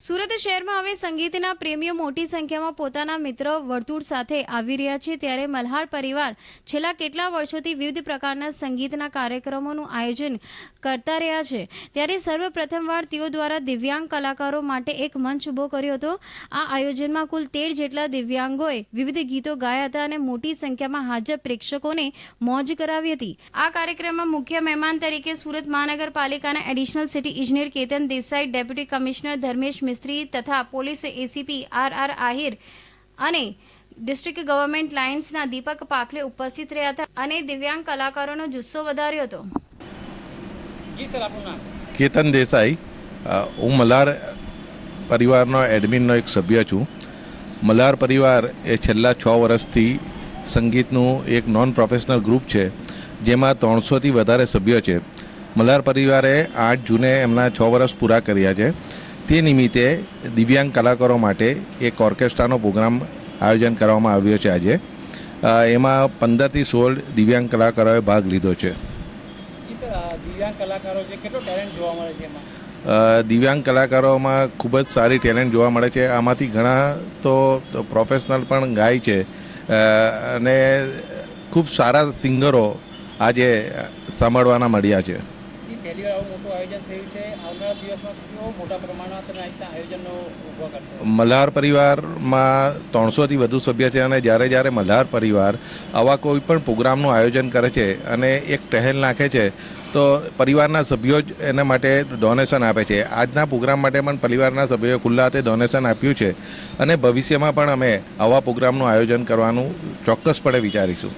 સુરત શહેરમાં હવે સંગીતના પ્રેમીઓ મોટી સંખ્યામાં પોતાના મિત્ર વર્તુળ સાથે આવી રહ્યા છે. ત્યારે મલ્હાર પરિવાર છેલ્લા કેટલા વર્ષોથી વિવિધ પ્રકારના સંગીતના કાર્યક્રમોનું આયોજન કરતા રહ્યા છે. ત્યારે સર્વપ્રથમવાર તેઓ દ્વારા દિવ્યાંગ કલાકારો માટે એક મંચ ઊભો કર્યો હતો. આ આયોજનમાં કુલ તેર જેટલા દિવ્યાંગોએ વિવિધ ગીતો ગાયા હતા અને મોટી સંખ્યામાં હાજર પ્રેક્ષકોને મોજ કરાવી હતી. આ કાર્યક્રમમાં મુખ્ય મહેમાન તરીકે સુરત મહાનગરપાલિકાના એડિશનલ સિટી ઇજનેર કેતન દેસાઈ, ડેપ્યુટી કમિશનર ધર્મેશ મિસ્ત્રી તથા police ACP R R Ahir અને ડિસ્ટ્રિક્ટ ગવર્મેન્ટ લાઇન્સના દીપક પાખલે ઉપસ્થિત રહ્યા હતા અને દિવ્યાંગ કલાકારોનો જુસ્સો વધાર્યો હતો. જી સર આપનું નામ? કેતન દેસાઈ. હું મલાર પરિવારનો એડમિનનો એક સભ્ય છું. મલાર પરિવાર એ છેલ્લા છ વર્ષથી સંગીતનું એક નોન પ્રોફેશનલ ગ્રુપ છે જેમાં ત્રણસોથી વધારે સભ્યો છે. મલાર પરિવારે આઠ જૂને એમના છ વર્ષ પૂરા કર્યા છે. તે નિમિત્તે દિવ્યાંગ કલાકારો માટે એક ઓર્કેસ્ટ્રાનો પ્રોગ્રામ આયોજન કરવામાં આવ્યો છે આજે. એમાં પંદરથી સોળ દિવ્યાંગ કલાકારોએ ભાગ લીધો છે. દિવ્યાંગ કલાકારોમાં ખૂબ જ સારી ટેલેન્ટ જોવા મળે છે. આમાંથી ઘણા તો પ્રોફેશનલ પણ ગાય છે. અને ખૂબ સારા સિંગરો આજે સાંભળવાના મળ્યા છે. જી પહેલી વાર આવું મોટું આયોજન થયું છે. આવનારા દિવસમાં કેવો મોટા પ્રમાણમાં તમે આ આયોજનનો મલ્હાર પરિવારમાં ત્રણસોથી વધુ સભ્ય છે અને જ્યારે જ્યારે મલ્હાર પરિવાર આવા કોઈ પણ પ્રોગ્રામનું આયોજન કરે છે અને એક ટહેલ નાખે છે, તો પરિવારના સભ્યો જ એના માટે ડોનેશન આપે છે. આજના પ્રોગ્રામ માટે પણ પરિવારના સભ્યોએ ખુલ્લા હાથે ડોનેશન આપ્યું છે અને ભવિષ્યમાં પણ અમે આવા પ્રોગ્રામનું આયોજન કરવાનું ચોક્કસપણે વિચારીશું.